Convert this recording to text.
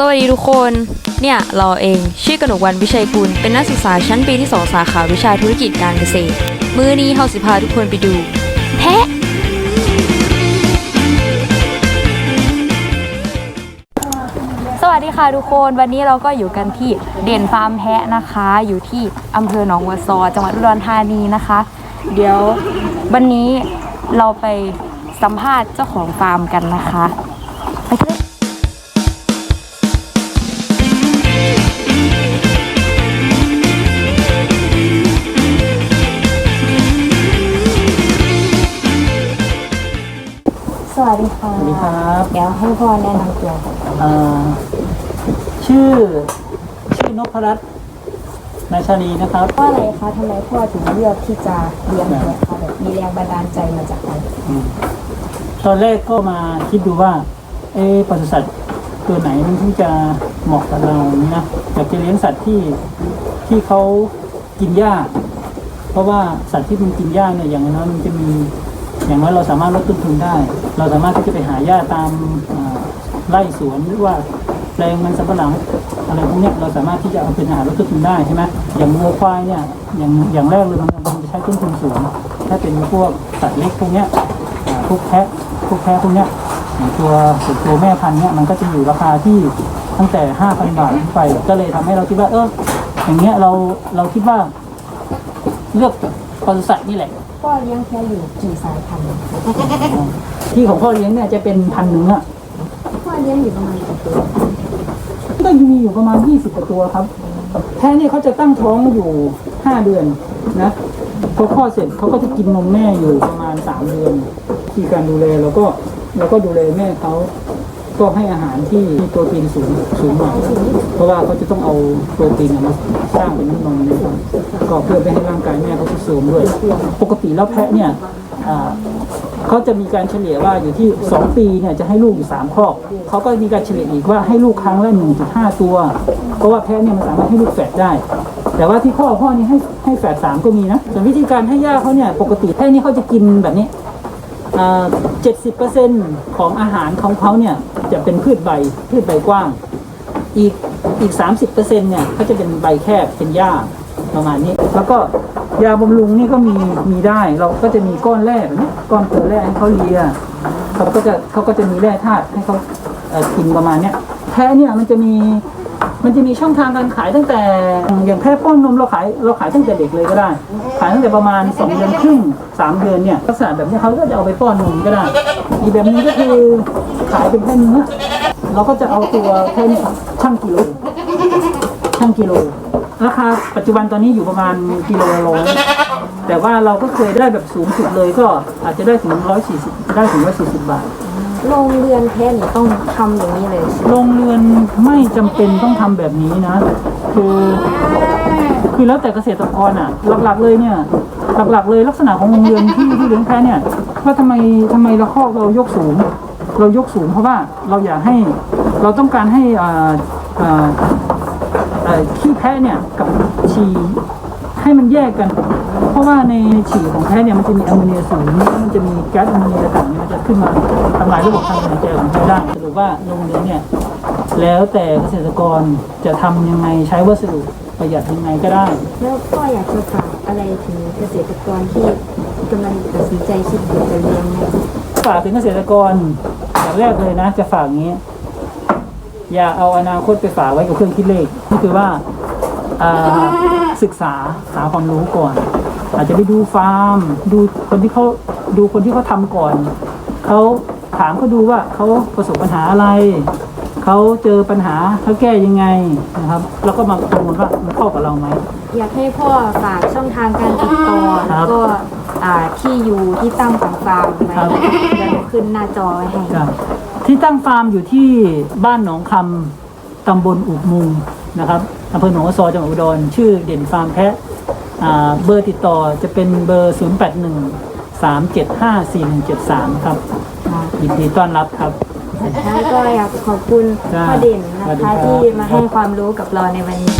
สวัสดีทุกคน เนี่ย เราเองชื่อกนกวันวิชัยกุลเป็นนักศึกษาชั้นปีที่ 2 สาขาวิชาธุรกิจการเกษตร มือนี้เฮาสิพาทุกคนไปดูแพะสวัสดีค่ะทุกคนวันนี้เราก็อยู่กันที่เด่นฟาร์มแพะนะคะ อยู่ที่อำเภอหนองวัวซอ จังหวัดอุดรธานีนะคะ เดี๋ยววันนี้เราไปสัมภาษณ์เจ้าของฟาร์มกันนะคะไปกันเลย วัสดีค่ะสวัสดีครับ เดี๋ยวให้พ่อแนะนำตัวก่อนเอ่อชื่อ ชื่อนพรัตน์นายชาลีนะครับว่าอะไรคะทำไมพ่อถึงเลือกที่จะเลี้ยงแพะคะแบบมีแรงบันดาลใจมาจากอะไรตอนแรกก็มาคิดดูว่า เอ๊ะปศุสัตว์ตัวไหนมันที่จะเหมาะกับเราอย่างนี้นะอยากจะเลี้ยงสัตว์ที่ที่เขากินหญ้า เพราะว่าสัตว์ที่มันกินหญ้าเนี่ยอย่างน้อยมันจะมี อย่างน้อยเราสามารถลดต้นทุนได้ เราสามารถที่จะไปหาหญ้าตามไร่สวนหรือว่าแปลงมันสำปะหลังอะไรพวกนี้เราสามารถที่จะเอาเป็นอาหารลดต้นทุนได้ใช่ไหมอย่างวัวควายเนี่ยอย่างอย่างแรกเลยมันมันจะใช้ต้นทุนสูงถ้าเป็นพวกสัตว์เล็กพวกนี้พวกแพะพวกแพะพวกนี้ตัวตัวแม่พันธุ์เนี่ยมันก็จะอยู่ราคาที่ตั้งแต่ห้าพันบาทขึ้นไป ก็เลยทำให้เราคิดว่าเอออย่างเงี้ยเราเราคิดว่าเลือกปศุสัตว์นี่แหละ พ่อเลี้ยงแพะอยู่กี่สายพันธุ์ที่ของพ่อเลี้ยงเนี่ยจะเป็นพันธุ์เนื้อพ่อเลี้ยงอยู่ประมาณกี่ตัวก็มีอยู่ประมาณ 20กว่าตัวครับแพะเนี่ยเขาจะตั้งท้องอยู่ 5 เดือนนะพอคลอดเสร็จเขาก็จะกินนมแม่อยู่ประมาณ 3 เดือนที่การดูแลแล้วก็แล้วก็ดูแลแม่เขา ก็ให้อาหารที่มีโปรตีนสูงสูงหน่อยเพราะว่าเขาจะต้องเอาโปรตีนมาสร้างเป็นน้ำนมนะครับก็เพื่อไม่ให้ร่างกายแม่เขาสุดโทรมด้วย ปกติแล้วแพะเนี่ยเขาจะมีการเฉลี่ยว่าอยู่ที่ 2 ปีเนี่ยจะให้ลูกอยู่3ครอบเขาก็มีการเฉลี่ยอีกว่าให้ลูกครั้งละ1.5 ตัว เพราะว่าแพะเนี่ยมันสามารถให้ลูกแฝดได้ แต่ว่าที่พ่อพ่อนี่ให้ให้แฝดสามก็มีนะส่วนวิธีการให้ย่าเขาเนี่ยปกติแพะนี่เขาจะกินแบบนี้ เจ็ดสิบเปอร์เซ็นของอาหารของเขาเนี่ยจะเป็นพืชใบพืชใบกว้าง อีกอีกสามสิบเปอร์เซ็นเนี่ยก็จะเป็นใบแคบเป็นหญ้าประมาณนี้ แล้วก็ยาบำรุงนี่ก็มีมีได้เราก็จะมีก้อนแร่แบบนี้ก้อนเกลือแร่ให้เขาเลียเขาก็จะเขาก็จะมีแร่ธาตุให้เขาเอ่อกินประมาณเนี้ยแพ้เนี่ยมันจะมี มันจะมีช่องทางการขายตั้งแต่อย่างแพ้ป้อนนมเราขายเราขายตั้งแต่เด็กเลยก็ได้ ขายตั้งแต่ประมาณสองเดือนครึ่งสามเดือนเนี่ยลักษณะแบบนี้เขาก็จะเอาไปป้อนนมก็ได้ อีกแบบนึงก็คือขายเป็นแค่เนื้อเราก็จะเอาตัวแค่นี้ช่างกิโลช่างกิโลราคาปัจจุบันตอนนี้อยู่ประมาณกิโลละร้อยแต่ว่าเราก็เคยได้แบบสูงสุดเลยก็อาจจะได้ถึงร้อยสี่สิบได้ถึงร้อยสี่สิบบาท โรงเรือนแพะนี่ต้องทำอย่างนี้เลยโรงเรือนไม่จำเป็นต้องทำแบบนี้นะ คือคือแล้วแต่เกษตรกรอะ หลักๆเลยเนี่ย หลักๆเลยลักษณะของโรงเรือนที่ที่เลี้ยงแพะเนี่ยว่าทำไมทำไมเราคอกเรายกสูง เรายกสูงเพราะว่าเราอยากให้เราต้องการให้อ่าอ่า เอ่อขี้แพะเนี่ยกับฉี่ ให้มันแยกกัน เพราะว่าในฉี่ของแพะเนี่ยมันจะมีแอมโมเนียสูงมันจะมีแก๊สแอมโมเนียต่างๆเนี่ยมันจะขึ้นมาทำลายระบบทางเดินหายใจของแพะได้สรุปว่าโรงเรือนเนี่ยแล้วแต่เกษตรกรจะทำยังไงใช้วัสดุประหยัดยังไงก็ได้ แล้วพ่ออยากจะฝากอะไรถึงเกษตรกรที่กำลังตัดสินใจคิดอยากจะเลี้ยงเนี่ยฝากถึงเกษตรกรอย่างแรกเลยนะ จะฝากอย่างนี้ อย่าเอาอนาคตไปฝากไว้กับเครื่องคิดเลขนี่คือว่าอ่า ศึกษาหาความรู้ก่อน อาจจะไปดูฟาร์ม ดูคนที่เขาดูคนที่เขาทำก่อนเขาถามเขาดูว่าเขาประสบปัญหาอะไรเขาเจอปัญหาเขาแก้ยังไงนะครับ แล้วก็มาประเมินว่ามันเข้ากับเราไหมอยากให้พ่อฝากช่องทางการติดต่อครัแล้วบก็อ่าที่อยู่ที่ตั้งของฟาร์มไว้ครับเดี๋ยวหนูขึ้นหน้าจอไว้ให้ครับที่ตั้งฟาร์มอยู่ที่บ้านหนองคำตำบลอุบมุง นะครับอำเภอหนองวัซอจังหวัดอุดร ชื่อเด่นฟาร์มแพะเบอร์ติดต่อจะเป็นเบอร์ 0 8 1 3 7 5 4 1 7 3 ครับยินดีต้อนรับครับสุดท้ายก็อยากขอบคุณพ่อเด่นนะคะที่มาให้ความรู้กับเราในวันนี้